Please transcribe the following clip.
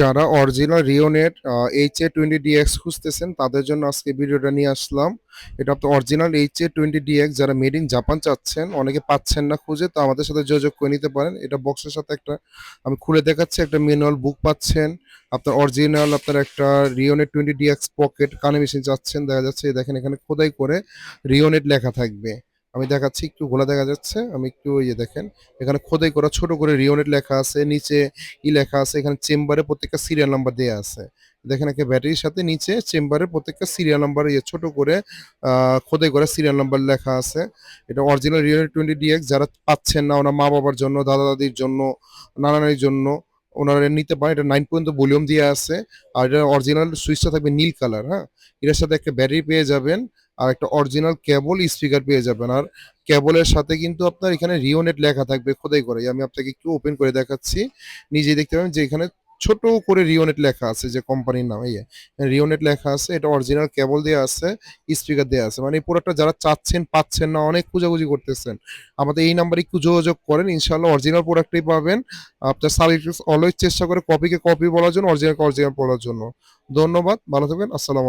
যারা original Rionet H A twenty DX খুঁজতেছেন, তাদের জন্য আজকে ভিডিওটা নিয়ে আসলাম। এটা আপনার original H A twenty DX যারা মেড ইন জাপান চাচ্ছেন, অনেকে পাচ্ছেন না খুঁজে, তো আমাদের সাথে যোগাযোগ করে নিতে পারেন। এটা বক্সের সাথে একটা, আমি খুলে দেখাচ্ছি, একটা ম্যানুয়াল বুক পাচ্ছেন। আপনার অরিজিনাল আপনার একটা রিওনেট টোয়েন্টি ডিএক্স পকেট কানে মেশিন চাচ্ছেন, দেখা যাচ্ছে, দেখেন এখানে খোদাই করে রিওনেট লেখা থাকবে। আমি দেখাচ্ছি, একটু গোলা দেখা যাচ্ছে। আমি একটু ইয়ে দেখেন, এখানে খোদাই করা ছোট করে রিওনেট লেখা আছে, নিচে ই লেখা আছে, এখানে চেম্বারে প্রত্যেকটা সিরিয়াল নাম্বার দেওয়া আছে। দেখেন একে ব্যাটারির সাথে নিচে চেম্বারে প্রত্যেকটা সিরিয়াল নাম্বার ইয়ে ছোট করে খোদাই করে সিরিয়াল নাম্বার লেখা আছে। এটা অরিজিনাল রিওনেট টোয়েন্টি ডিএক্স, যারা পাচ্ছেন না ওনার মা বাবার জন্য দাদা দাদির জন্য নানা নানির জন্য, ওনারা নিতে পারেন। এটা নাইন পর্যন্ত ভলিউম দেওয়া আছে। আর এটা অরিজিনাল সুইচটা থাকবে নীল কালার হ্যাঁ? এটার সাথে একটা ব্যাটারি পেয়ে যাবেন। আর একটা অরিজিনাল কেবল স্পিকার পেয়ে যাবেন। আর কেবলের সাথে কিন্তু আপনার এখানে রিওনেট লেখা থাকবে খোদাই করে। আমি আপনাকে একটু ওপেন করে দেখাচ্ছি। নিজেই দেখতে পাবেন যে এখানে ছোট করে রিওনেট লেখা আছে যে কোম্পানির নাম। এই রিওনেট লেখা আছে। এটা অরিজিনাল কেবল দেওয়া আছে স্পিকার দেওয়া আছে। মানে প্রোডাক্টটা যারা চাচ্ছেন, পাচ্ছেন না, অনেক খোঁজাখুঁজি করতেছেন, আমাদের এই নাম্বারে একটু যোগাযোগ করেন। ইনশাল্লাহ অরিজিনাল প্রোডাক্টই পাবেন। আপনার সার্ভিস অলওয়েজ চেষ্টা করে কপিকে কপি বলার জন্য অরিজিনাল অরিজিনাল বলার জন্য। ধন্যবাদ। ভালো থাকবেন। আসসালাম